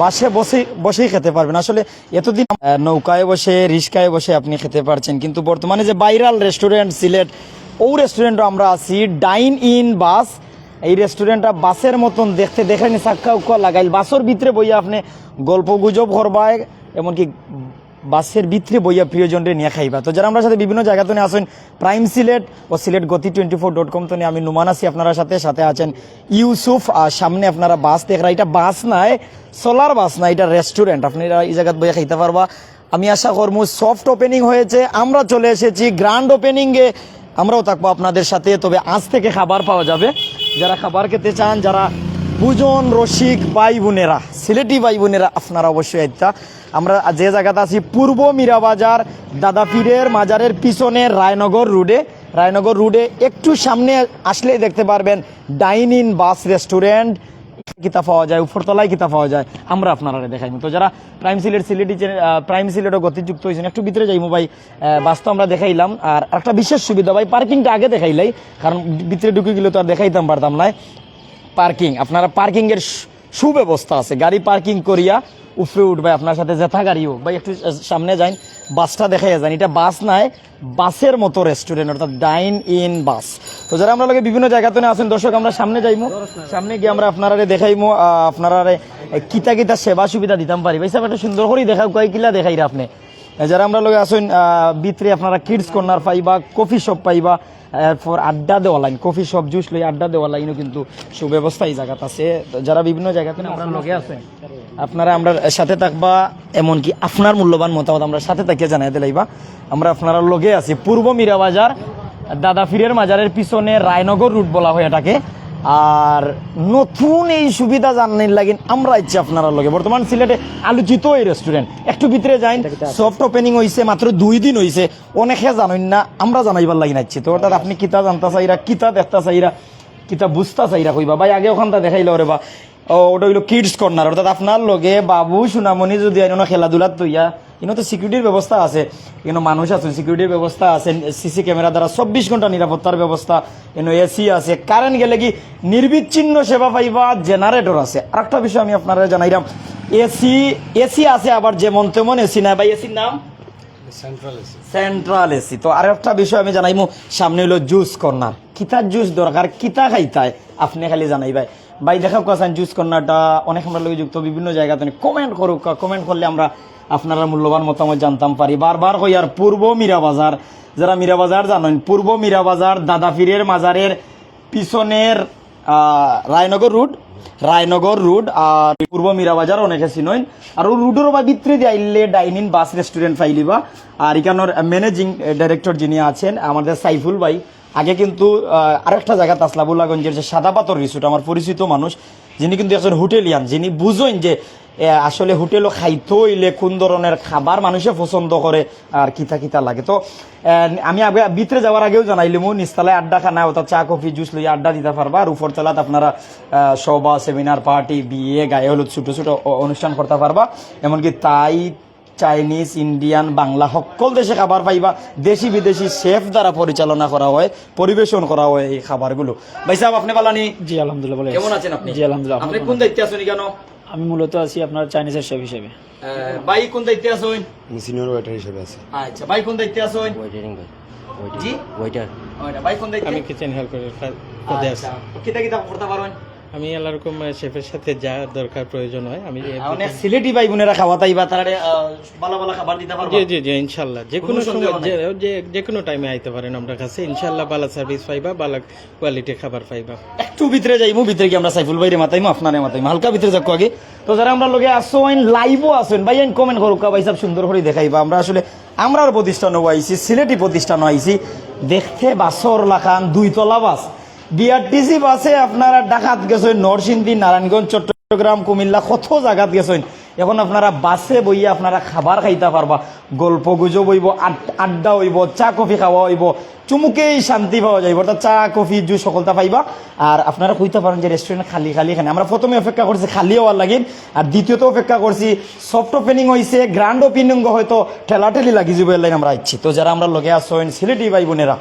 বাসে বসে, বসেই খেতে পারবেন। আসলে এতদিন নৌকায় বসে রিস্কায় বসে আপনি খেতে পারছেন। কিন্তু বর্তমানে যে বাইরাল রেস্টুরেন্ট, সিলেট, ও রেস্টুরেন্টও আমরা আছি ডাইন ইন বাস। এই রেস্টুরেন্টটা বাসের মতন দেখতে, দেখেনি সাক্ষা উক্ষা লাগাইল। বাসর ভিতরে বইয়া আপনি গল্প গুজব করবায়, এমনকি বাসের ভিতরে বইয়া প্রিয়জনরে নিয়ে খাইবা। তো যারা আমরা সাথে বিভিন্ন জায়গা তো আসেন প্রাইম সিলেট ও সিলেট গতি টোয়েন্টি ফোর ডট কম তো আমি নুমান আছি আপনারা সাথে সাথে আছেন ইউসুফ, আর সামনে আপনারা বাস দেখরা এটা বাস নাই, সোলার বাস না এটা রেস্টুরেন্ট আপনারা এই জায়গাত বইয়া খাইতে পারবা। আমি আশা করব সফট ওপেনিং হয়েছে, আমরা চলে এসেছি গ্র্যান্ড ওপেনিংয়ে আমরাও থাকব আপনাদের সাথে, তবে আজ থেকে খাবার পাওয়া যাবে। যারা খাবার খেতে চান, যারা বুজন রসিক ভাই বোনেরা সিলেটি ভাই বোনেরা আপনারা অবশ্যই একটা আমরা যে জায়গাতে আছি, পূর্ব মীরাবাজার, দাদাপীরের মাজারের পিছনে রায়নগর রোডে। রায়নগর রোডে একটু সামনে আসলেই দেখতে পারবেন ডাইন ইন বাস রেস্টুরেন্ট। কিতা পাওয়া যায়, উপরতলায় কিতা পাওয়া যায়। আমরা আপনারা দেখাইমু। তো যারা প্রাইম সিলেট সিলেটি প্রাইম সিলেটও গতিযুক্ত হয়েছেন একটু ভিতরে যাইমু ভাই। বাস তো আমরা দেখাইলাম। আর একটা বিশেষ সুবিধা ভাই, পার্কিংটা আগে দেখাইলাই, কারণ ভিতরে ঢুকে গেলে তো আর দেখাইতাম পারতাম না পার্কিং, আপনারা পার্কিং এর সুব্যবস্থা আছে। গাড়ি পার্কিং করিয়া উপরে উঠবে, আপনার সাথে জেঠা গাড়িও। ভাই, একটু সামনে যাই বাসটা দেখাই যান। এটা বাস নাই, বাসের মতো রেস্টুরেন্ট অর্থাৎ ডাইন ইন বাস। তো যারা আমরা লোকে বিভিন্ন জায়গাতে আছেন, দর্শক, আমরা সামনে যাইমু। সামনে গিয়ে আমরা আপনারা দেখাইমু আপনারা কিতা কিতা সেবা সুবিধা দিতাম পারি। ভাই একটা সুন্দর করে দেখাও, কয় কিলা দেখাই রে আপনি? যারা আমরা লোক আসেন ভিতরে আপনারা কিডস কর্নার পাইবা কফি শপ পাইবা, এরপর আড্ডা দেওয়া লাইন কফি শপ জুস লই আড্ডা দেওয়া লাইনও কিন্তু সুব্যবস্থা এই জায়গাতে আছে। যারা বিভিন্ন জায়গাতে আমরা লোকে আছে আপনারা আমরা সাথে থাকবা, এমনকি আপনার মূল্যবান মতামত আমরা সাথে থাকিয়ে জানাই দিলাইবা। আমরা আপনারা লগে আছি। পূর্ব মীরাবাজার দাদা ফিরের মাজারের পিছনে রায়নগর রুট বলা হয় এটাকে। আর নতুন এই সুবিধা জানার লাগিন আমরা ইচ্ছি আপনারা লগে। বর্তমান সিলেটে আলোচিত এই রেস্টুরেন্ট একটু ভিতরে যাই সফট ওপেনিং হয়েছে মাত্র দুই দিন হয়েছে অনেকে জানেন না আমরা জানাইবার লাগি নাচ্ছি তো অর্থাৎ আপনি কিতা জানতা চাইরা কিতা দেখতা চাইরা কিতা বুঝতা চাইরা কইবা। ভাই আগে ওখানটা দেখাইলে ওরে বা। ওটা হইল কিডস কর্নার অর্থাৎ আপনার লগে বাবু সুনামণি যদি আইন খেলাধুলার তৈয়া ইনো তো সিকিউরিটির ব্যবস্থা আছে এখানে মানুষ আছে সিকিউরিটির ব্যবস্থা আছে সিসি ক্যামেরা দ্বারা চব্বিশ ঘণ্টা নিরাপত্তার ব্যবস্থা এনে এসি আছে। কারেন্ট গেলে কি নির্বিচ্ছিন্ন সেবা পাইবা জেনারেটর আছে। আর একটা বিষয় আমি আপনারা জানাইলাম এসি এসি আছে আবার যেমন তেমন এসি নাই। ভাই এসির নাম? সেন্ট্রাল এসি তো আর একটা বিষয় আমি জানাইমু সামনে হলো জুস কর্নার কিতার জুস দরকার কিতা খাইতায়? আপনি খালি জানাই ভাই। ভাই দেখা কাছেন জুস কর্নারটা অনেক আমরা লোক যুক্ত বিভিন্ন জায়গাতে। কমেন্ট করুক কমেন্ট করলে আমরা আপনারা মূল্যবান মতামত জানতাম পারি। বারবার কই, আর পূর্ব মীরাবাজার যারা মীরাবাজার জানেন, পূর্ব মীরাবাজার দাদা ফিরের মাজারের পিছনের রায়নগর রুট রায়নগর রোড আর পূর্ব মীরাবাজার অনেকে চিনইন আর রুডের বা ভিতরে দিয়ে আইলে ডাইনিং, বাস রেস্টুরেন্ট পাইলিবা। আর এখানোর ম্যানেজিং ডাইরেক্টর যিনি আছেন, আমাদের সাইফুল ভাই, আগে কিন্তু আরেকটা জায়গাতে আসলাবুল্লাগঞ্জের যে সাদা পাথর রিসোর্ট আমার পরিচিত মানুষ, যিনি কিন্তু একজন হোটেলিয়ান, যিনি বুঝেন যে আসলে হোটেলও খাইতে হইলে কোন ধরনের খাবার মানুষে পছন্দ করে আর কিতা কিতা লাগে। তো আমি আগে ভিতরে যাওয়ার আগেও জানাইলাম নিস্তালায় আড্ডা খানা অর্থাৎ চা কফি জুস লইয়া আড্ডা দিতে পারবা। আর উপর তলাত আপনারা সভা সেমিনার পার্টি বিয়ে গায়ে হলুদ ছোটো ছোটো অনুষ্ঠান করতে পারবা। এমনকি তাই চাইনিজ ইন্ডিয়ান বাংলা সকল দেশে খাবার পাইবা। দেশি বিদেশি শেফ দ্বারা পরিচালনা করা হয় পরিবেশন করা হয় এই খাবারগুলো। ভাই সাহেব আপনি বালানি জি আলহামদুলিল্লাহ কেমন আছেন আপনি? জি আলহামদুলিল্লাহ আপনি কোন দায়িত্বে আছেন কেন আমি মূলত আছি আপনার চাইনিজের শেফ হিসেবে। ভাই কোন দায়িত্বে আছেন? আমি সিনিয়র ওয়েটার হিসেবে আছি। আচ্ছা ভাই কোন দায়িত্বে আছেন? ওয়েটারিং ভাই জি? ওয়েটার ওয়েটার ভাই কোন দায়িত্বে? আমি কিচেন হেল্পার পদে আছি আচ্ছা কিটা কিতা করতে পারেন আমি আল্লাহ রকম শেফের সাথে যা দরকার প্রয়োজন হয় আমি এ- অনেক সিলেটি ভাই বোনেরা খাওয়া তাইবা তারে ভালো ভালো খাবার দিতে পারব। জি জি জি ইনশাল্লাহ। যে কোনো সময় যে- যে- কোনো টাইমে আইতে পারেন আমরা কাছে। ইনশাল্লাহ ভালো সার্ভিস পাইবা ভালো কোয়ালিটির খাবার পাইবা। একটু ভিতরে যাইমু ভিতরে কি আমরা সাইফুল ভাইরে মাতাইমু আপনারে মাতাইমু। হালকা ভিতরে যাকো আগে। তো যারা আমরা লগে আসোন লাইভও আসেন ভাই আইন কমেন্ট করুক ভাই সব সুন্দর করে দেখাইবা। আমরা আসলে আমরার প্রতিষ্ঠানও আইছি সিলেটি প্রতিষ্ঠানও আইছি। দেখতে বাসর লাখান দুইতলা বাস। বিআরটিসি বাসে আপনারা ডাকাত গেছেন, নরসিংদী, নারায়ণগঞ্জ, চট্টগ্রাম, কুমিল্লা, কত জায়গাত গেছেন। এখন আপনারা বাসে বইয়ে আপনারা খাবার খাইতে পারবা গল্প গুজব হইব আড্ডা হইব, চা কফি খাওয়া হইব, চুমুকেই শান্তি পাওয়া যাইব। অর্থাৎ চা, কফি, জুস সকলটা পাইবা। আর আপনারা কইতে পারেন যে রেস্টুরেন্ট খালি খালি এখানে। আমরা প্রথমে অপেক্ষা করছি খালি হওয়ার লাগিন আর দ্বিতীয়ত অপেক্ষা করছি সফট ওপেনিং হয়েছে গ্র্যান্ড ওপেনিং হয়তো ঠেলাঠেলি লাগি যাবে লাইন আমরা ইচ্ছি তো যারা আমরা লগে আসেন সিলেটি ভাই বোনেরা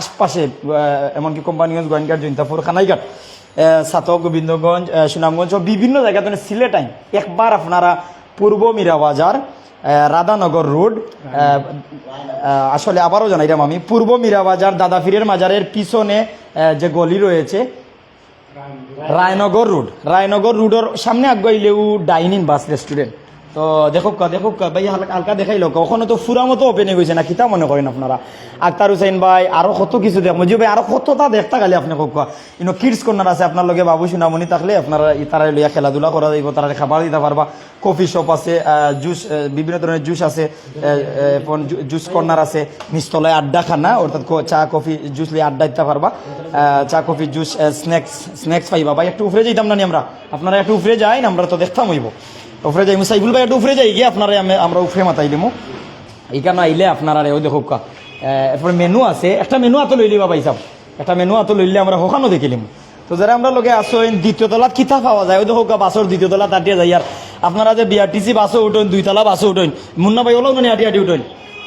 আশপাশে এমনকি কোম্পানিগঞ্জ গোয়েনঘাট জৈন্তাপুর খানাইঘাট সাতক গোবিন্দগঞ্জ সুনামগঞ্জ বিভিন্ন জায়গা থেকে সিলেট আইন। একবার আপনারা পূর্ব মীরাবাজার রাধানগর রোড আসলে আবারও জানাইলাম আমি পূর্ব মীরাবাজার দাদাফিরের মাজারের পিছনে যে গলি রয়েছে রায়নগর। রোড। রায়নগর রোডের সামনে আগাইলেও ডাইনিং বাস রেস্টুরেন্ট। তো দেখো কা দেখো কা, ভাই, হালকা দেখাইল ওখানে তো ফুরা মতো ওপেন হয়ে গেছে না, কিতা মনে করেন আপনারা? আক্তার হুসাইন ভাই আরও কত কিছু দেখ মজিব ভাই আরও কতটা দেখতা গেলে আপনি কোকা ইনো কিডস কর্নার আছে আপনার লগে বাবু সুনামনি থাকলে আপনারা ই তারা লইয়া খেলাধুলা করা যাইব তারা খাবার দিতে পারবা কফি শপ আছে জুস বিভিন্ন ধরনের জুস আছে জুস কর্নার আছে নিচতলায় আড্ডা খানা অর্থাৎ চা, কফি জুস লিয়ে আড্ডা দিতে পারবা চা, কফি জুস স্ন্যাক্স স্ন্যাক্স পাইবা। ভাই, একটু উপরে যাইতাম না আমরা? আপনারা একটু উপরে যাই আমরা তো দেখতাম হইব। উপরে যাই সাইফুল ভাই একটু উফরে যাই গিয়ে আপনারা আমি- আমরা উফরে মাতাই দিমু এইখানে আইলে আপনারা রেও দেখো কা এরপরে মেনু আছে একটা মেনু আতো লইলি বাবা হিসাব একটা মেনু আতো লইলে আমরা ওখানেও দেখিলিম তো যারা আমরা লোকে আসো দ্বিতীয় তলাত কিতা পাওয়া যায় ওই দেখো কা বাসর দ্বিতীয় তলা তাটিয়ে যাই আর আপনারা যে বিআরটিসি বাসও উঠেন দুই তলা বাসও উঠেন মুন্না ভাই ওলাও মানে আটি আটি উঠেন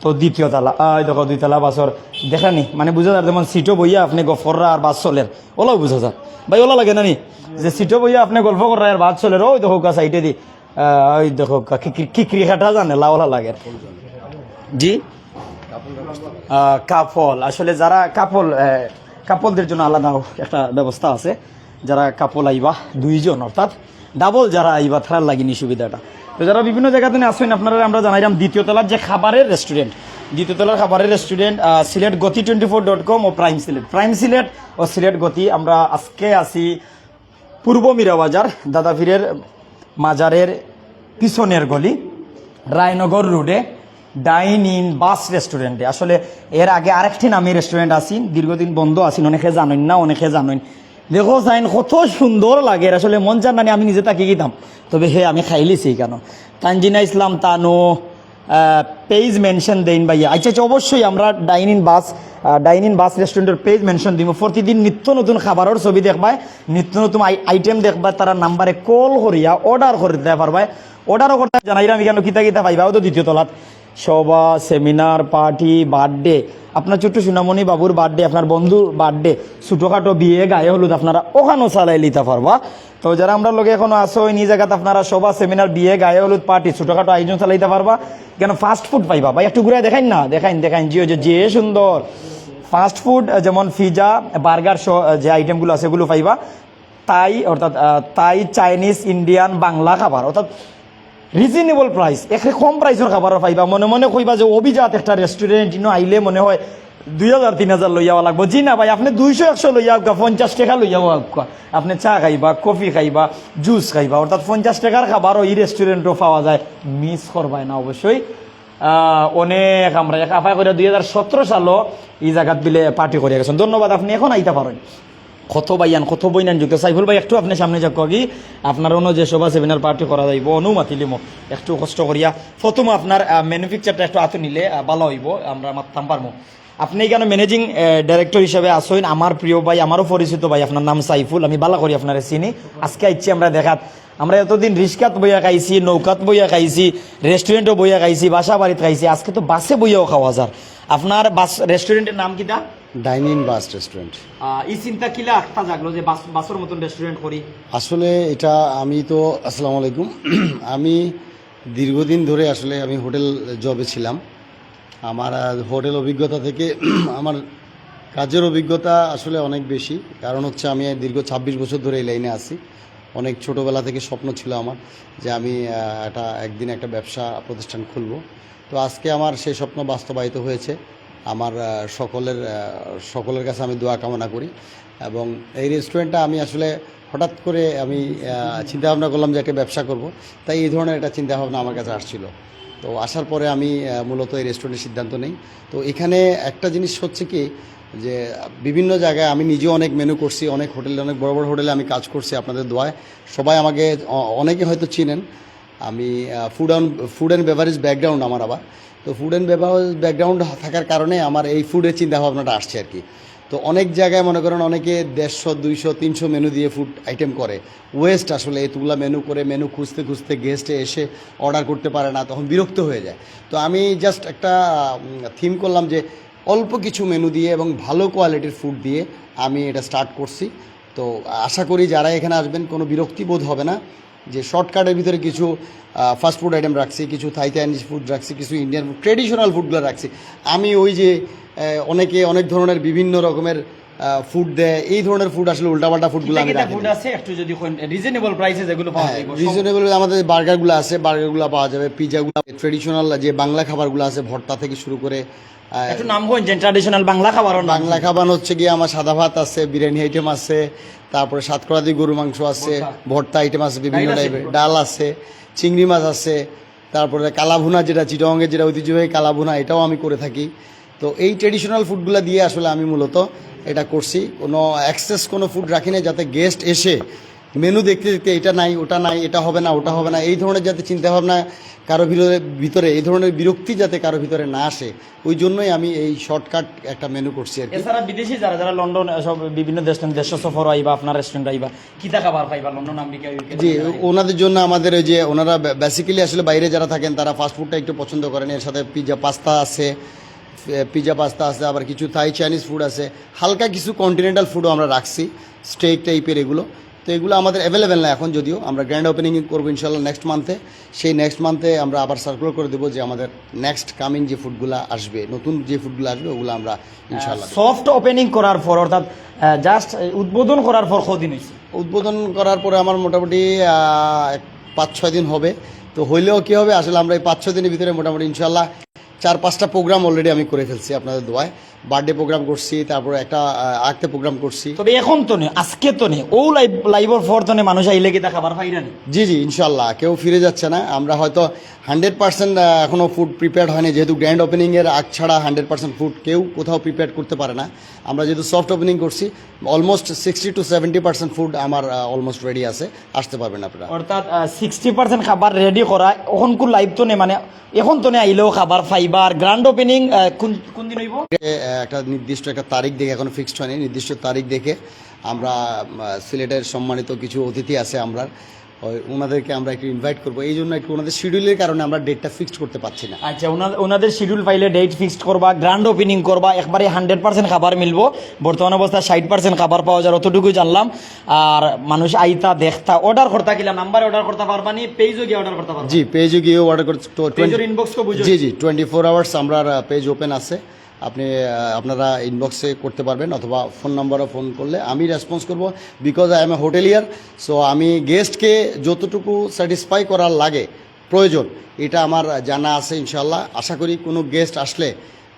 তো দ্বিতীয় তালা আহ, দেখো দুই তালা বাসর দেখানি মানে বুঝা যায় যেমন সিটও বইয়া আপনি গফররা আর বাস চলের ওলাও বুঝা যায় ভাই ওলা লাগে না নি? যে সিটও বইয়া আপনি গল্প করার আর বাস চলের ওই দেখো কা সাইডে দি। ওই দেখো কা কি- কি ক্রিকেটা জানে লাওলা লাগে। জি? কাপল। আসলে যারা কাপল কাপলদের জন্য আলাদা একটা ব্যবস্থা আছে। যারা কাপল আইবা দুইজন অর্থাৎ ডাবল যারা আইবা তারার লাগিনি সুবিধাটা। তো যারা বিভিন্ন জায়গাতে আসবেন আপনারা, আমরা জানাইলাম দ্বিতীয় তলার যে খাবারের রেস্টুরেন্ট দ্বিতীয় তলার খাবারের restaurant Sylhet Goti twenty four dot com ও প্রাইম সিলেট। প্রাইম সিলেট ও সিলেট গতি, আমরা আজকে আসি পূর্ব মীরাবাজার দাদাফিরের মাজারের পিছনের গলি, রায়নগর রোডে ডাইন ইন বাস রেস্টুরেন্টে আসলে এর আগে আরেকটি নামে রেস্টুরেন্ট আছেন দীর্ঘদিন বন্ধ আছেন অনেকে জানেন না, অনেকে জানেন। দেখো সাইন কত সুন্দর লাগে। আসলে মন চান না আমি নিজে তাকে গিতাম তবে হে, আমি খাইলিছি কেন? তানজিনা ইসলাম তানু পেজ মেনশন দেন ভাইয়া। আচ্ছা আচ্ছা অবশ্যই আমরা ডাইন ইন বাস ডাইন ইন বাস রেস্টুরেন্টের পেজ মেনশন দিব প্রতিদিন নিত্য নতুন খাবারের ছবি দেখবাই, নিত্য নতুন আইটেম দেখবা তারা নাম্বারে কল করিয়া অর্ডার করে দিতে পারবাই। অর্ডারও করতে জানাইলাম কেন কিতা কিতা পাইবা তো দ্বিতীয় তলাত। সভা সেমিনার, পার্টি, বার্থডে, আপনার ছোট্ট সুনামণি বাবুর বার্থডে, আপনার বন্ধুর বার্থডে, ছোটোখাটো বিয়ে, গায়ে হলুদ আপনারা ওখানেও চালাই লিতে পারবা। তো যারা আমরা লোকে এখনও আসো নিজ জায়গাতে আপনারা সভা সেমিনার, বিয়ে, গায়ে হলুদ, পার্টি, ছোটোখাটো আয়োজন চালাইতে পারবা। কেন ফাস্ট ফুড পাইবা? ভাই, একটু ঘুরে দেখাইন না? দেখাইন দেখাইন, জিও, যে সুন্দর। ফাস্ট ফুড যেমন পিজা বার্গার যে আইটেমগুলো আছে সেগুলো পাইবা। তাই অর্থাৎ তাই চাইনিজ ইন্ডিয়ান বাংলা খাবার। অর্থাৎ রিজনেবল প্রাইস এখানে কম প্রাইসের খাবার পাইবা। মনে মনে কইবা যে, অভিজাত একটা রেস্টুরেন্ট ইনো আইলে মনে হয় দুই হাজার, তিন হাজার লইয়াও লাগবো। জি না ভাই, আপনি দুইশো, একশো লইয়া আউকা পঞ্চাশ টাকা লইয়াও আউকা আপনি চা খাইবা, কফি খাইবা জুস খাইবা, অর্থাৎ পঞ্চাশ টাকার খাবারও এই রেস্টুরেন্টও পাওয়া যায়। মিস করবাই না অবশ্যই। অনেক আমরা এক করে দুই হাজার সতেরো সালও এই জায়গাত বিলে পার্টি করে গেছেন। ধন্যবাদ, আপনি এখন আইতে পারেন। কত বাইয়ান কত বইনান যুক্ত। সাইফুল ভাই, একটু আপনি সামনে যাক কি আপনার অন্য যে সভা সেমিনার পার্টি করা যাইব, অনুমতি লিম। একটু কষ্ট করিয়া। প্রথম আপনার ম্যানুফ্যাকচারটা একটু হাতে নিলে ভালো হইব, আমরা মারতাম পারব আপনি কেন ম্যানেজিং ডাইরেক্টর হিসেবে আসেন আমার প্রিয় ভাই, আমারও পরিচিত ভাই, আপনার নাম সাইফুল, আমি বালা করি আপনার চিনি। আজকে আইছি আমরা দেখাত। আমরা এতদিন রিস্কাত বইয়া খাইছি, নৌকাত বইয়া খাইছি রেস্টুরেন্টও বইয়া খাইছি, বাসা বাড়িতে খাইছি, আজকে তো বাসে বইয়াও খাওয়া যার। আপনার বাস রেস্টুরেন্টের নাম কিটা ডাইনিং বাস রেস্টুরেন্ট এই চিন্তা কিলা জাগলো যে বাস বাসের মতন রেস্টুরেন্ট করি? আসলে এটা আমি তো আসসালামু আলাইকুম। আমি দীর্ঘদিন ধরে আসলে আমি হোটেল জবে ছিলাম। আমার হোটেল অভিজ্ঞতা থেকে আমার কাজের অভিজ্ঞতা আসলে অনেক বেশি। কারণ হচ্ছে আমি দীর্ঘ ছাব্বিশ বছর ধরে এই লাইনে আছি। অনেক ছোটোবেলা থেকে স্বপ্ন ছিল আমার যে আমি একটা একদিন একটা ব্যবসা প্রতিষ্ঠান খুলব। তো আজকে আমার সেই স্বপ্ন বাস্তবায়িত হয়েছে। আমার সকলের সকলের কাছে আমি দোয়া কামনা করি এবং এই রেস্টুরেন্টটা আমি আসলে হঠাৎ করে আমি চিন্তাভাবনা করলাম যে একটা ব্যবসা করব। তাই এই ধরনের একটা চিন্তা ভাবনা আমার কাছে আসছিল। তো আসার পরে আমি মূলত এই রেস্টুরেন্টের সিদ্ধান্ত নেই। তো এখানে একটা জিনিস হচ্ছে কি যে বিভিন্ন জায়গায় আমি নিজেও অনেক মেনু করছি, অনেক হোটেলে, অনেক বড় বড় হোটেলে আমি কাজ করছি আপনাদের দোয়ায়। সবাই আমাকে অনেকে হয়তো চিনেন। আমি food and food and beverage background আমার আবার। তো ফুড অ্যান্ড বেভারেজ ব্যাকগ্রাউন্ড থাকার কারণে আমার এই ফুডের চিন্তাভাবনাটা আসছে আর কি। তো অনেক জায়গায় মনে করেন অনেকে দেড়শো, দুইশো, তিনশো মেনু দিয়ে ফুড আইটেম করে। ওয়েস্ট আসলে এতগুলা মেনু করে মেনু খুঁজতে খুঁজতে গেস্টে এসে অর্ডার করতে পারে না, তখন বিরক্ত হয়ে যায়। তো আমি জাস্ট একটা থিম করলাম যে অল্প কিছু মেনু দিয়ে এবং ভালো কোয়ালিটির ফুড দিয়ে আমি এটা স্টার্ট করছি। তো আশা করি যারা এখানে আসবেন কোনো বিরক্তি বোধ হবে না। যে শর্টকাটের ভিতরে কিছু ফাস্ট ফুড আইটেম রাখছি কিছু থাই চাইনিজ ফুড রাখছি কিছু ইন্ডিয়ান ফুড ট্রেডিশনাল ফুডগুলো রাখছি। আমি ওই যে অনেকে অনেক ধরনের বিভিন্ন রকমের ফুড দেয় এই ধরনের ফুড আসলে উল্টাপাল্টা ফুডগুলো আমি রাখি ফুড আছে? একটু যদি রিজনেবল প্রাইসে যেগুলো পাওয়া যায় রিজনেবল আমাদের বার্গারগুলো আছে বার্গারগুলো পাওয়া যাবে পিজাগুলো ট্রেডিশনাল যে বাংলা খাবারগুলো আছে ভর্তা থেকে শুরু করে একটু নাম কোন ট্র্যাডিশনাল বাংলা খাবার বাংলা খাবার হচ্ছে গিয়ে আমার সাদা ভাত আছে বিরিয়ানি আইটেম আছে তারপরে সাতকড়া দিয়ে গরু মাংস আছে ভর্তা। আইটেম আছে বিভিন্ন টাইপের ডাল আছে চিংড়ি মাছ আছে তারপরে কালাভুনা যেটা চিটংয়ের যেটা ঐতিহ্যবাহী কালাভুনা এটাও আমি করে থাকি। তো এই ট্রেডিশনাল ফুডগুলো দিয়ে আসলে আমি মূলত এটা করছি। কোনো অ্যাক্সেস কোনো ফুড রাখি না যাতে গেস্ট এসে মেনু দেখতে দেখতে এটা নাই ওটা নাই এটা হবে না ওটা হবে না এই ধরনের যাতে চিন্তাভাবনা কারও ভিতরে ভিতরে এই ধরনের বিরক্তি যাতে কারও ভিতরে না আসে ওই জন্যই আমি এই শর্টকাট একটা মেনু করছি আর কি। এছাড়া বিদেশি যারা যারা লন্ডন সব বিভিন্ন দেশ দেশ সফর আইবা আপনার রেস্টুরেন্ট আইবা কিতা খাবার পাইবা লন্ডন আমেরিকা জি ওনাদের জন্য আমাদের ওই যে ওনারা বেসিক্যালি আসলে বাইরে যারা থাকেন তারা ফাস্ট ফুডটা একটু পছন্দ করেন। এর সাথে পিজা পাস্তা আছে পিজা পাস্তা আছে আবার কিছু থাই চাইনিজ ফুড আছে। হালকা কিছু কন্টিনেন্টাল ফুডও আমরা রাখছি স্টেক টাইপের এগুলো। তো এগুলো আমাদের অ্যাভেলেবেল না এখন যদিও। আমরা গ্র্যান্ড ওপেনিং করব ইনশাল্লাহ নেক্সট মান্থে সেই নেক্সট মান্থে আমরা আবার সার্কুলার করে দেবো যে আমাদের নেক্সট কামিং যে ফুডগুলো আসবে নতুন যে ফুডগুলো আসবে ওগুলো আমরা ইনশাল্লাহ সফট ওপেনিং করার পর অর্থাৎ জাস্ট উদ্বোধন করার পর কদিন হয়েছে? উদ্বোধন করার পরে আমার মোটামুটি পাঁচ ছয় দিন হবে। তো হইলেও কী হবে? আসলে আমরা এই পাঁচ ছয় দিনের ভিতরে মোটামুটি ইনশাল্লাহ চার পাঁচটা প্রোগ্রাম অলরেডি আমি করে ফেলছি আপনাদের দোয়ায়। বার্থডে প্রোগ্রাম করছি তারপর একটা আঁকতে প্রোগ্রাম করছি। তবে এখন তো নেই আজকে তো নেই। ও লাইভ লাইভর ফর তো নেই মানুষ আইলে কিতা খাবার পাইরা নি জি জি ইনশাল্লাহ কেউ ফিরে যাচ্ছে না। আমরা হয়তো হান্ড্রেড পার্সেন্ট এখনও ফুড প্রিপেয়ার হয়নি। যেহেতু গ্র্যান্ড ওপেনিংয়ের আগ ছাড়া হান্ড্রেড পার্সেন্ট ফুড কেউ কোথাও প্রিপেয়ার করতে পারে না। আমরা যেহেতু সফট ওপেনিং করছি almost sixty to seventy percent food আমার অলমোস্ট রেডি আছে। আসতে পারবেন আপনারা। অর্থাৎ সিক্সটি পার্সেন্ট খাবার রেডি করা এখন কোন লাইভ তো নেই মানে এখন তো নেই আইলেও খাবার ফাইবার গ্র্যান্ড ওপেনিং কোন কোন দিন হইব? একটা নির্দিষ্ট একটা তারিখ দেখে এখনও ফিক্সড হয়নি। নির্দিষ্ট তারিখ দেখে আমরা সিলেটের সম্মানিত কিছু অতিথি আছে আমরা ওই ওনাদেরকে আমরা একটু ইনভাইট করব। এই জন্য একটু ওনাদের শিডিউলের কারণে আমরা ডেটটা ফিক্সড করতে পারছি না। আচ্ছা ওনা- ওনাদের শিডিউল পাইলে ডেট ফিক্সড করবা গ্র্যান্ড ওপেনিং করবা একবারে হান্ড্রেড পার্সেন্ট খাবার মিলবো। বর্তমান অবস্থায় ষাট পার্সেন্ট খাবার পাওয়া যায় অতটুকু জানলাম। আর মানুষ আইতা দেখতা অর্ডার করতে কিলা নাম্বার অর্ডার করতে পারবা নি পেজও গিয়ে অর্ডার করতে পারবা। জি পেজে গিয়ে অর্ডার করতে পেজের ইনবক্স বুঝো। জি জি টোয়েন্টি ফোর আওয়ার্স আমরা পেজ ওপেন আছে। আপনি আপনারা ইনবক্সে করতে পারবেন অথবা ফোন নাম্বারও ফোন করলে আমি রেসপন্স করব because I am a hotelier so আমি গেস্টকে যতটুকু স্যাটিসফাই করার লাগে প্রয়োজন এটা আমার জানা আছে ইনশাল্লাহ আশা করি কোনো গেস্ট আসলে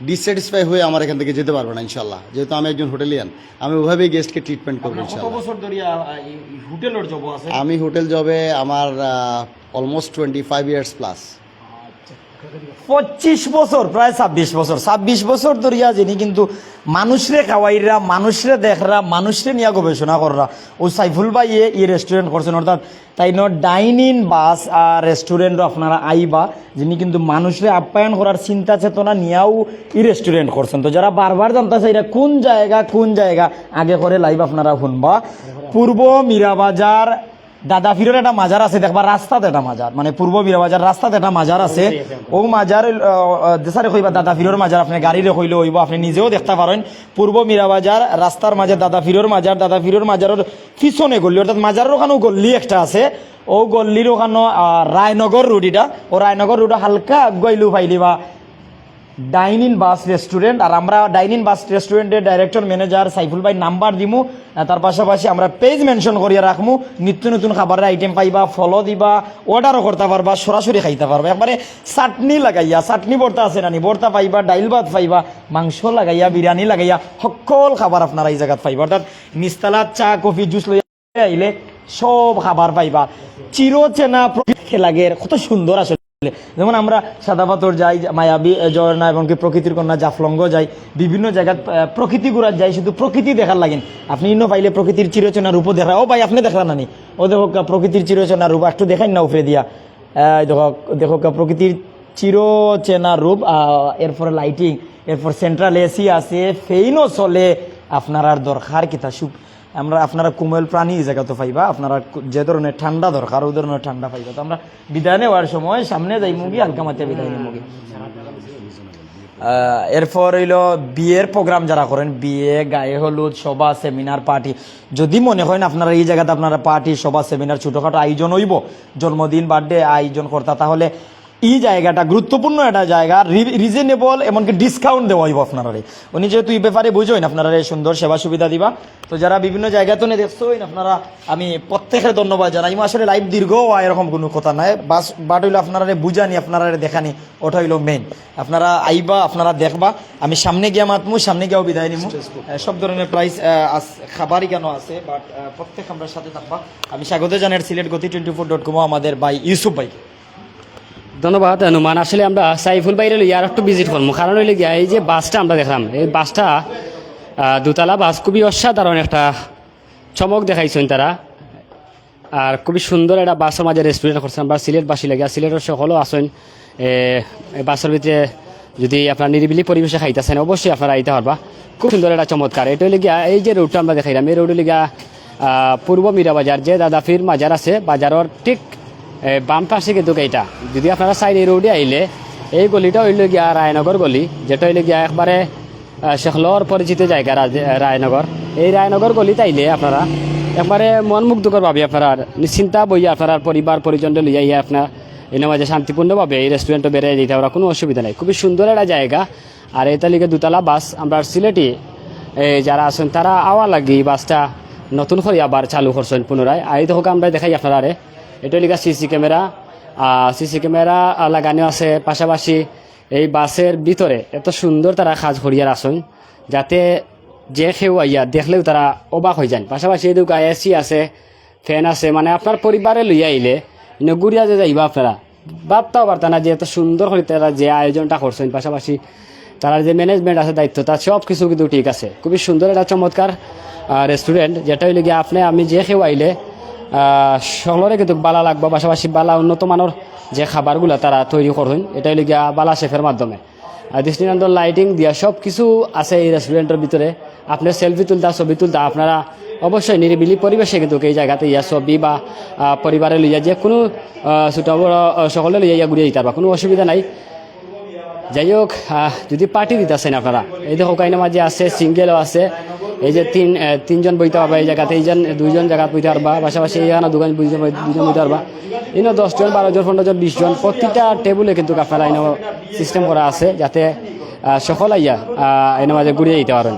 ডিসস্যাটিসফাই হয়ে আমার এখান থেকে যেতে পারবে না ইনশাল্লাহ যেহেতু আমি একজন হোটেলিয়ান আমি ওভাবেই গেস্টকে ট্রিটমেন্ট করব আমি হোটেল জবে আমার almost twenty five years plus পঁচিশ বছর, প্রায় ছাব্বিশ বছর। ছাব্বিশ বছর ধরিয়া যিনি কিন্তু মানুষরে খাওয়াইরা, মানুষরে দেখরা, মানুষরে নিয়ে গবেষণা কররা। ও সাইফুল ভাই ই রেস্টুরেন্ট করছেন, অর্থাৎ তাই ন ডাইন ইন বাস আর রেস্টুরেন্টও আপনারা আইবা, যিনি কিন্তু মানুষরে আপ্যায়ন করার চিন্তা চেতনা নিয়েও ই রেস্টুরেন্ট করছেন। তো যারা বারবার জানতে চাইরা কোন জায়গা কোন জায়গা, আগে করে লাইভ আপনারা শুনবা। পূর্ব মীরাবাজার দাদা ফিরের একটা মাজার আছে দেখবা রাস্তাতে একটা মাজার মানে পূর্ব মীরাবাজার রাস্তাতে একটা মাজার আছে। ও মাজার দেশারে কইবা দাদা ফিরোর মাজার আপনি গাড়িরে কইলে হইব আপনি নিজেও দেখতে পারেন। পূর্ব মীরাবাজার রাস্তার মাঝে দাদা ফিরোর মাজার দাদা ফিরোর মাজারের পিছনে গল্লি অর্থাৎ মাজারের ওখানেও গল্লি একটা আছে। ও গল্লির ওখানে রায়নগর রোড এটা। ও রায়নগর রোড হালকা আগুয়াইলু পাইলিবা। ডাইন ইন বাস রেস্টুরেন্ট। আর আমরা ডাইন ইন বাস রেস্টুরেন্টের ডাইরেক্টর ম্যানেজার সাইফুল ভাই নাম্বার দিমু। তার পাশাপাশি আমরা পেজ মেনশন করিয়া রাখমু। নিত্য নতুন খাবারের আইটেম পাইবা ফলো দিবা অর্ডারও করতে পারবা, সরাসরি খাইতে পারবা। একবারে চাটনি লাগাইয়া, চাটনি বর্তা আছে নানি বর্তা পাইবা, ডাইল ভাত পাইবা, মাংস লাগাইয়া, বিরিয়ানি লাগাইয়া, সকল খাবার আপনারা এই জায়গাত পাইবা। অর্থাৎ নিস্তালাত, চা, কফি, জুস লইয়া আইলে সব খাবার পাইবা। চিরচেনা খেলাগের কত সুন্দর আসলে। যেমন আমরা সাদা পাথর যাই, মায়াবী ঝর্ণা এবং কি প্রকৃতির কন্যা জাফলঙ্গ যাই, বিভিন্ন জায়গায় প্রকৃতি ঘুরার যাই, শুধু প্রকৃতি দেখার লাগেন। আপনি ইনো পাইলে প্রকৃতির চিরচেনা রূপ দেখা ও ভাই, আপনি দেখলা নানি। ও দেখো প্রকৃতির চিরচেনা রূপ একটু দেখাই না উপরে দিয়া। দেখো দেখো প্রকৃতির চির চেনা রূপ এরপরে লাইটিং এরপর সেন্ট্রাল এসি আছে, ফেইনও চলে, আপনার আর দরকার কিতা, সুপ আমরা আপনারা কুমেল প্রাণী এই জায়গা তো পাইবা, আপনারা যে ধরনের ঠান্ডা দরকার, ওই ধরনের ঠান্ডা পাইবা। তো আমরা বিদায় নেওয়ার সময় সামনে যাই মুগি হালকা মাত্রা বিদায় নিই মুগি এরপর হইল বিয়ের প্রোগ্রাম যারা করেন, বিয়ে, গায়ে হলুদ, সভা সেমিনার পার্টি যদি মনে করেন আপনারা এই জায়গাতে আপনারা পার্টি সভা সেমিনার ছোটোখাটো আয়োজন হইব, জন্মদিন বার্থডে আয়োজন করতা, তাহলে এই জায়গাটা গুরুত্বপূর্ণ একটা জায়গা রিজনেবল এমনকি ডিসকাউন্ট দেওয়া হইব আপনারা উনি যেহেতু এই ব্যাপারে বুঝেন আপনারা সুন্দর সেবা সুবিধা দিবা। তো যারা বিভিন্ন জায়গাতে দেখছেন আপনারা আমি প্রত্যেকের ধন্যবাদ জানাই। আসলে লাইভ দীর্ঘ হয় এরকম কোনো কথা নাই। বাস বাট হইল আপনারা বুঝানি আপনারা দেখানি ওটা হইল মেইন আপনারা আইবা আপনারা দেখবা। আমি সামনে গিয়া মাতমু সামনে গিয়াও বিদায় নিমু। সব ধরনের প্রাইস খাবারই কেন আছে বাট প্রত্যেক আমরা সাথে থাকবা। আমি স্বাগত জানাই সিলেট গতি টোয়েন্টি ফোর ডট কম আমাদের ভাই ইউসুফ ভাই ধন্যবাদ নুমান আসলে আমরা সাইফুল বাইরে আর একটু ভিজিট করব কারণ হইলে গিয়া, এই যে বাসটা আমরা দেখলাম, এই বাসটা দুতলা বাস, খুবই অসাধারণ একটা চমক দেখাইছেন তারা। আর খুবই সুন্দর একটা বাসের মাঝে রেস্টুরেন্ট করছেন আমরা সিলেটবাসী লাগে, আর সিলেটের সকলও আসেন। বাসের ভিতরে যদি আপনার নিরিবিলি পরিবেশে খাইতেছেন, অবশ্যই আপনারা আইতে পারবা। খুব সুন্দর একটা চমৎকার। এটা হইলে গিয়া, এই যে রোডটা আমরা দেখাইলাম, এই রোড হইলে গিয়া পূর্ব মীরা বাজার, যে দাদাফির মাজার আছে, বাজারের ঠিক বাম পাশে কিন্তু এইটা যদি আপনারা সাইড এই রোডে আইলে এই গলিটা হইলে গিয়া রায়নগর গলি, যেটা হইলে গিয়া একবারে শেখলর পরিচিত জায়গা রায়নগর এই রায়নগর গলিতে আইলে আপনারা একবারে মন মুগ্ধকর ভাবে আপনারা, নিশ্চিন্তা বই আপনার পরিবার পরিজন লইয়া ইয়া আপনার এনে মাঝে শান্তিপূর্ণভাবে এই রেস্টুরেন্টে বেড়ে যেতে ওরা কোনো অসুবিধা নেই। খুবই সুন্দর একটা জায়গা। আর এটা লিগে দুতলা বাস আমরা সিলেটি এই যারা আছেন, তারা আওয়া লাগি বাসটা নতুন করে আবার চালু করছেন পুনরায় এই দেখো আমরা দেখাই আপনারা এটা লিগা সিসি ক্যামেরা। সিসি ক্যামেরা লাগানো আছে পাশাপাশি এই বাসের ভিতরে। এত সুন্দর তারা কাজ করিয়ার আসেন যাতে যে কেউ আইয়া দেখলেও তারা অবাক হয়ে যান। পাশাপাশি এই দুকা এসি আছে, ফ্যান আছে মানে আপনার পরিবারে লইয়া আইলে ঘুরিয়া যে যাইবা আপনারা। ভাবতেও পারতা না যে এত সুন্দর করে তারা যে আয়োজনটা করছেন। পাশাপাশি তারা যে ম্যানেজমেন্ট আছে, দায়িত্ব তার সব কিছু কিন্তু ঠিক আছে। খুবই সুন্দর একটা চমৎকার রেস্টুরেন্ট যেটা হইলে গিয়ে আপনি, আমি যে কেউ আইলে সকলরে কিন্তু বালা লাগবে, পাশাপাশি বালা উন্নত মানের যে খাবারগুলো তারা তৈরি করেন এটা হইলে গিয়া বালা শেফের মাধ্যমে। আর দৃষ্টিনন্দন লাইটিং দিয়া সব কিছু আছে এই রেস্টুরেন্টের ভিতরে। আপনি সেলফি তুলতা, ছবি তুলতা, আপনারা অবশ্যই নিরিবিলি পরিবেশে কিন্তু এই জায়গাতে ইয়া ছবি বা পরিবারে লইয়া যে কোনো ছোট বড় সকলে লইয়া ইয়া ঘুরিয়ে দিতে কোনো অসুবিধা নাই। যাই হোক যদি পার্টি দিতেছেন আপনারা, এই দেখো কাইনা যে আছে সিঙ্গেলও আছে। এই যে তিন তিনজন বইতে পারবা এই জায়গাতে এইজন দুইজন জায়গাত বইতে পারবা, পাশাপাশি এইখানে দুজন, দুইজন দুজন বইতে পারবা। ইনো দশজন বারো জন পনেরো জন বিশ প্রত্যেকটা টেবুলে কিন্তু আপনারা ইনো সিস্টেম করা আছে যাতে সকল আইয়া এনে মাঝে ঘুরিয়ে দিতে পারেন।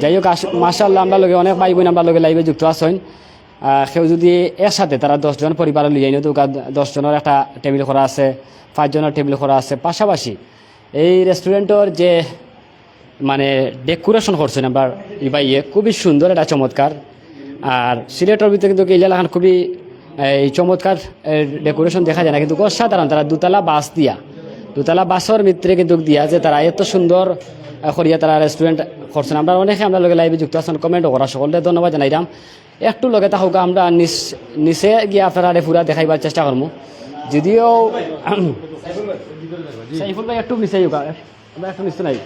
যাই হোক মাসাল্লাহ আমরা লগে অনেক ভাই বোন আমরা লগে লাইভে যুক্ত আছেন। কেউ যদি একসাথে তারা দশজন পরিবার লিয়ে আইন, তো দশজনের একটা টেবিল করা আছে, পাঁচজনের টেবিল করা আছে। পাশাপাশি এই রেস্টুরেন্টের যে মানে ডেকোরেশন করছেন আমরা। ইবা ইয়ে খুবই সুন্দর, এটা চমৎকার। আর সিলেটের ভিতরে কিন্তু এই এলাকান খুবই, এই চমৎকার ডেকোরেশন দেখা যায় না। কিন্তু অসাধারণ, তারা দুতলা বাস দিয়া। দুতলা বাসের ভিতরে কিন্তু দিয়া যে তারা এত সুন্দর করিয়া তারা রেস্টুরেন্ট করছেন। আমরা অনেকে আমরা লগে লাইভে যুক্ত আছেন কমেন্টও করা সকলকে ধন্যবাদ জানাইলাম একটু লগে তাহলে আমরা নিচ গিয়ে আপনারা পুরা দেখাইবার চেষ্টা করব যদিও একটু নিচে আমরা একটু নিচে নাই।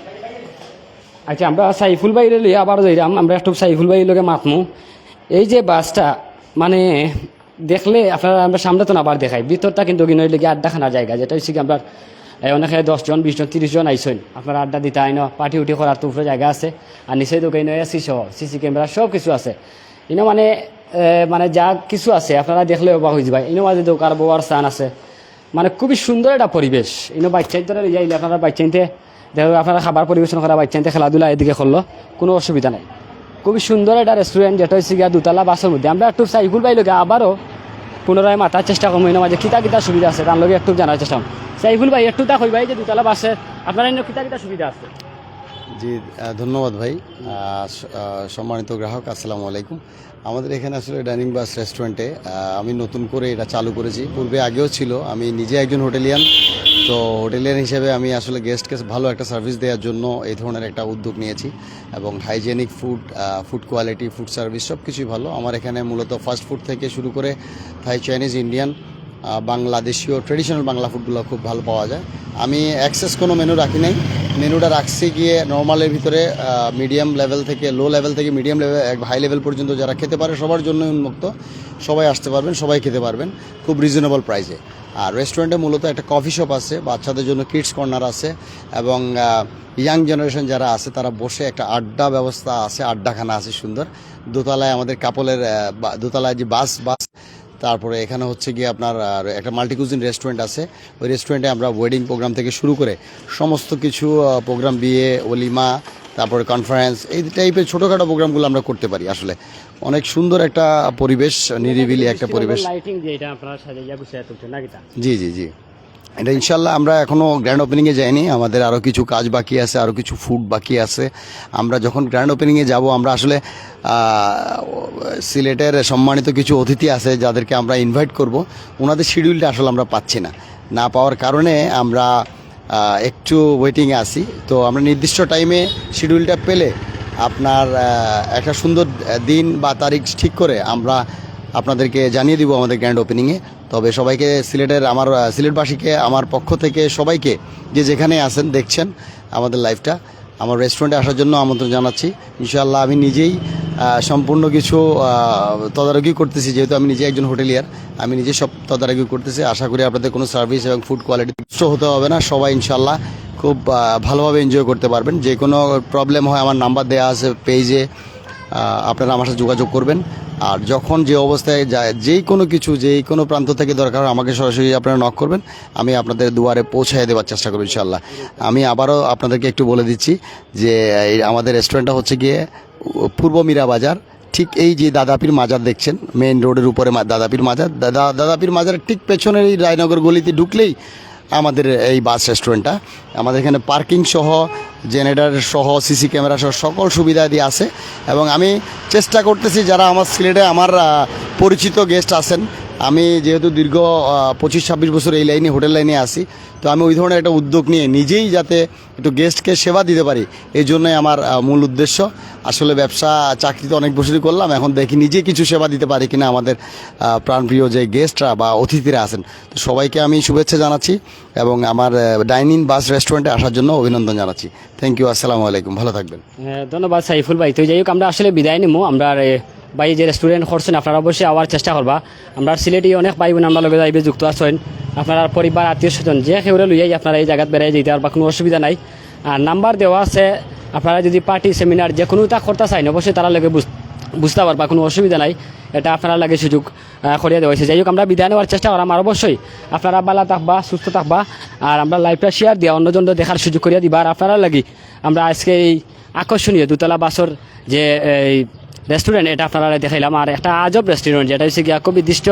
আচ্ছা আমরা সাইফুল ভাইরে লইয়া আবার যাইলাম আমরা একটু সাইফুল ভাইয়ের লগে মাতমু। এই যে বাসটা মানে দেখলে আপনারা, আমরা সামনে তো আবার দেখাই, ভিতরটা কিন্তু কিনে লেগে আড্ডা খানা জায়গা, যেটা হচ্ছে কি এই অনেকে দশজন, বিশজন, তিরিশজন আইসেন আপনারা আড্ডা দিতে আইন, পার্টি উঠি করার তো উপরে জায়গা আছে। আর নিচে তো কেন এসি সহ সিসি ক্যামেরা, সব কিছু আছে। ইনো মানে মানে যা কিছু আছে, আপনারা দেখলে অবাক হয়ে যাবে ইনো মাঝে দোকান, বোয়ার স্থান আছে। মানে খুবই সুন্দর একটা পরিবেশ। ইনো বাচ্চাই ধরে যাইলে আপনারা বাচ্চাইতে দেখো, আপনারা খাবার পরিবেশন করা বাচ্চাইতে খেলাধুলা এদিকে করল, কোনো অসুবিধা নাই। খুবই সুন্দর একটা রেস্টুরেন্ট যেটা হচ্ছে গিয়া দুতলা বাসের মধ্যে। আমরা একটু সাইকুল পাইলো গিয়ে আবারও পুনরায় মাথার চেষ্টা করব, এর মাঝে কিতা কিতা সুবিধা আছে, তার লগে একটু জানার চেষ্টা করব। সাইফুল ভাই, একটু তা কইবাই যে দুতলা বাসে, আপনার এনে কিতা কিতা সুবিধা আছে? জি ধন্যবাদ ভাই। সম্মানিত গ্রাহক, আসসালামু আলাইকুম। আমাদের এখানে আসলে ডাইনিং বাস রেস্টুরেন্টে আমি নতুন করে এটা চালু করেছি। পূর্বে আগেও ছিল, আমি নিজে একজন হোটেলিয়ান তো হোটেলিয়ান হিসেবে আমি আসলে গেস্টকে ভালো একটা সার্ভিস দেওয়ার জন্য এই ধরনের একটা উদ্যোগ নিয়েছি এবং hygienic food food quality food service সব কিছুই ভালো। আমার এখানে মূলত ফাস্ট ফুড থেকে শুরু করে থাই চাইনিজ ইন্ডিয়ান বাংলাদেশীয় ট্রেডিশনাল বাংলা ফুডগুলো খুব ভালো পাওয়া যায়। আমি অ্যাক্সেস কোনো মেনু রাখি নাই। মেনুটা রাখছি গিয়ে নর্মালের ভিতরে মিডিয়াম লেভেল থেকে লো লেভেল থেকে মিডিয়াম লেভেল হাই লেভেল পর্যন্ত যারা খেতে পারে সবার জন্য উন্মুক্ত। সবাই আসতে পারবেন, সবাই খেতে পারবেন। খুব রিজনেবল প্রাইসে আর রেস্টুরেন্টে মূলত একটা কফি শপ আছে, বাচ্চাদের জন্য কিডস কর্নার আছে এবং ইয়াং জেনারেশন যারা আছে তারা বসে একটা আড্ডা ব্যবস্থা আছে, আড্ডাখানা আছে সুন্দর। দোতলায় আমাদের কাপলের দোতলায় যে বাস বাস তারপরে এখানে হচ্ছে গিয়ে আপনার একটা মাল্টিকুজিন রেস্টুরেন্ট আছে। ওই রেস্টুরেন্টে আমরা ওয়েডিং প্রোগ্রাম থেকে শুরু করে সমস্ত কিছু প্রোগ্রাম বিয়ে অলিমা তারপরে কনফারেন্স এই টাইপের ছোটোখাটো প্রোগ্রামগুলো আমরা করতে পারি আসলে। অনেক সুন্দর একটা পরিবেশ নিরিবিলি একটা পরিবেশ। জি জি জি। এটা ইনশাল্লাহ আমরা এখনও গ্র্যান্ড ওপেনিংয়ে যাইনি। আমাদের আরও কিছু কাজ বাকি আছে আরও কিছু ফুড বাকি আছে। আমরা যখন গ্র্যান্ড ওপেনিংয়ে যাব আমরা আসলে সিলেটের সম্মানিত কিছু অতিথি আছে যাদেরকে আমরা ইনভাইট করব। ওনাদের শিডিউলটা আসলে আমরা পাচ্ছি না। না পাওয়ার কারণে আমরা একটু ওয়েটিংয়ে আছি। তো আমরা নির্দিষ্ট টাইমে শিডিউলটা পেলে আপনার একটা সুন্দর দিন বা তারিখ ঠিক করে আমরা আপনাদেরকে জানিয়ে দিব আমাদের গ্র্যান্ড ওপেনিংয়ে তবে সবাইকে সিলেটের আমার সিলেটবাসীকে, আমার পক্ষ থেকে সবাইকে যে যেখানে আছেন, দেখছেন আমাদের লাইফটা আমার রেস্টুরেন্টে আসার জন্য আমন্ত্রণ জানাচ্ছি। ইনশাআল্লাহ আমি নিজেই সম্পূর্ণ কিছু তদারকি করতেছি, যেহেতু আমি নিজে একজন হোটেলিয়ার, আমি নিজে সব তদারকি করতেছি। আশা করি আপনাদের কোনো সার্ভিস এবং ফুড কোয়ালিটি হতে হবে না। সবাই ইনশাল্লাহ খুব ভালোভাবে এনজয় করতে পারবেন। যে কোনো প্রবলেম হয়, আমার নাম্বার দেওয়া আছে পেজে আপনারা আমার সাথে যোগাযোগ করবেন। আর যখন যে অবস্থায় যায়, যেই কোনো কিছু, যেই কোনো প্রান্ত থেকে দরকার আমাকে সরাসরি আপনারা নক করবেন। আমি আপনাদের দুয়ারে পৌঁছায় দেওয়ার চেষ্টা করব ইনশাল্লাহ আমি আবারও আপনাদেরকে একটু বলে দিচ্ছি যে আমাদের রেস্টুরেন্টটা হচ্ছে গিয়ে পূর্ব মীরা বাজার, ঠিক এই যে দাদাপির মাজার দেখছেন মেইন রোডের উপরে দাদাপির মাজার। দাদা দাদাপির মাজার ঠিক পেছনের এই রায়নগর গলিতে ঢুকলেই আমাদের এই বাস রেস্টুরেন্টটা আমাদের এখানে পার্কিং সহ জেনারেটার সহ সিসি ক্যামেরা সহ সকল সুবিধা দিয়ে আছে। এবং আমি চেষ্টা করতেছি, যারা আমার সিলেটে আমার পরিচিত গেস্ট আছেন আমি যেহেতু দীর্ঘ পঁচিশ ছাব্বিশ বছর এই লাইনে হোটেল লাইনে আসি তো আমি ওই ধরনের একটা উদ্যোগ নিয়ে নিজেই যাতে একটু গেস্টকে সেবা দিতে পারি এই জন্যই আমার মূল উদ্দেশ্য। আসলে ব্যবসা চাকরি তো অনেক বছরই করলাম এখন দেখি নিজে কিছু সেবা দিতে পারি কিনা আমাদের প্রাণপ্রিয় যে গেস্টরা বা অতিথিরা আছেন। তো সবাইকে আমি শুভেচ্ছা জানাচ্ছি এবং আমার ডাইনিং বাস রেস্টুরেন্টে আসার জন্য অভিনন্দন জানাচ্ছি। থ্যাংক ইউ আসসালামু আলাইকুম ভালো থাকবেন। হ্যাঁ, ধন্যবাদ সাইফুল ভাই। তো যাই হোক আমরা আসলে বিদায় নিমু আমরা ভাই, যে রেস্টুরেন্ট করছেন, আপনারা অবশ্যই আওয়ার চেষ্টা করবা। আমরা সিলেটি অনেক ভাই বোন, আমরা লগে যাইবে, যুক্ত আছেন। আপনার পরিবার, আত্মীয় স্বজন, যে সেউরে লইয়াই আপনারা এই জায়গাত বেড়াই যেতে পারবা, কোনো অসুবিধা নাই। আর নাম্বার দেওয়া আছে, আপনারা যদি পার্টি, সেমিনার যে কোনো তা করতে চাইন, অবশ্যই তারা লগে বুঝ- বুঝতে পারবা, কোনো অসুবিধা নাই। এটা আপনারা লাগে সুযোগ করিয়া দেওয়া হয়েছে যাই হোক আমরা বিদায় নেওয়ার চেষ্টা করাম আর অবশ্যই আপনারা বালা থাকবা, সুস্থ থাকবা। আর আমরা লাইভটা শেয়ার দিয়া অন্যজন দেখার সুযোগ করিয়া দিবা। আর আপনারা লাগি, আমরা আজকে এই আকর্ষণীয় দুতলা বাসর যে, এই রেস্টুরেন্ট এটা আপনারা দেখাইলাম। আর একটা আজব রেস্টুরেন্ট যেটা হচ্ছে গিয়া খুবই দৃষ্ট,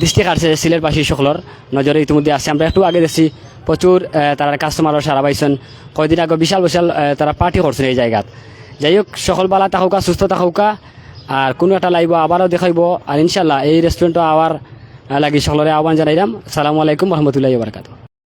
দৃষ্টি কাটছে সিলেটবাসী সকলের। নজরে ইতিমধ্যে আছে, আমরা একটু আগে দেখছি, প্রচুর তারা কাস্টমারও সারা পাইছেন। কয়দিন আগে বিশাল বিশাল তারা পার্টি করছেন এই জায়গাত। যাই হোক সকল বালা থাকুকা, সুস্থ থাকুকা আর কোনো একটা লাইব আবারও দেখাইব। আর ইনশাল্লাহ এই রেস্টুরেন্টও আবার লাগি সকলরে আহ্বান জানাইলাম। সালামু আলাইকুম, রহমতুল্লাহ বারকাত